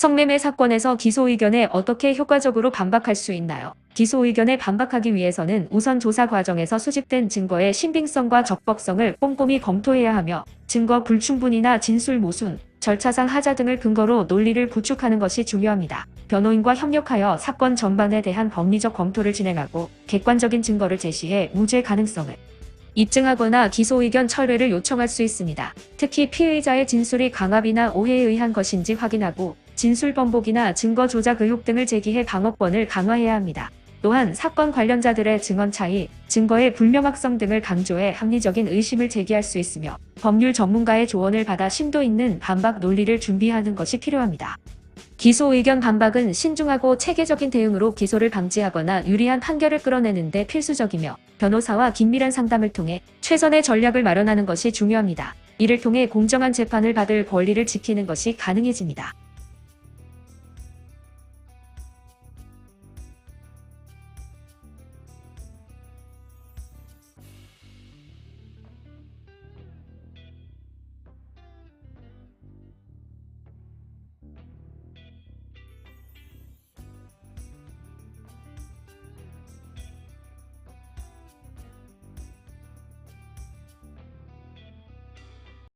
성매매 사건에서 기소 의견에 어떻게 효과적으로 반박할 수 있나요? 기소 의견에 반박하기 위해서는 우선 조사 과정에서 수집된 증거의 신빙성과 적법성을 꼼꼼히 검토해야 하며 증거 불충분이나 진술 모순, 절차상 하자 등을 근거로 논리를 구축하는 것이 중요합니다. 변호인과 협력하여 사건 전반에 대한 법리적 검토를 진행하고 객관적인 증거를 제시해 무죄 가능성을 입증하거나 기소 의견 철회를 요청할 수 있습니다. 특히 피의자의 진술이 강압이나 오해에 의한 것인지 확인하고 진술 번복이나 증거 조작 의혹 등을 제기해 방어권을 강화해야 합니다. 또한 사건 관련자들의 증언 차이, 증거의 불명확성 등을 강조해 합리적인 의심을 제기할 수 있으며 법률 전문가의 조언을 받아 심도 있는 반박 논리를 준비하는 것이 필요합니다. 기소 의견 반박은 신중하고 체계적인 대응으로 기소를 방지하거나 유리한 판결을 끌어내는데 필수적이며 변호사와 긴밀한 상담을 통해 최선의 전략을 마련하는 것이 중요합니다. 이를 통해 공정한 재판을 받을 권리를 지키는 것이 가능해집니다.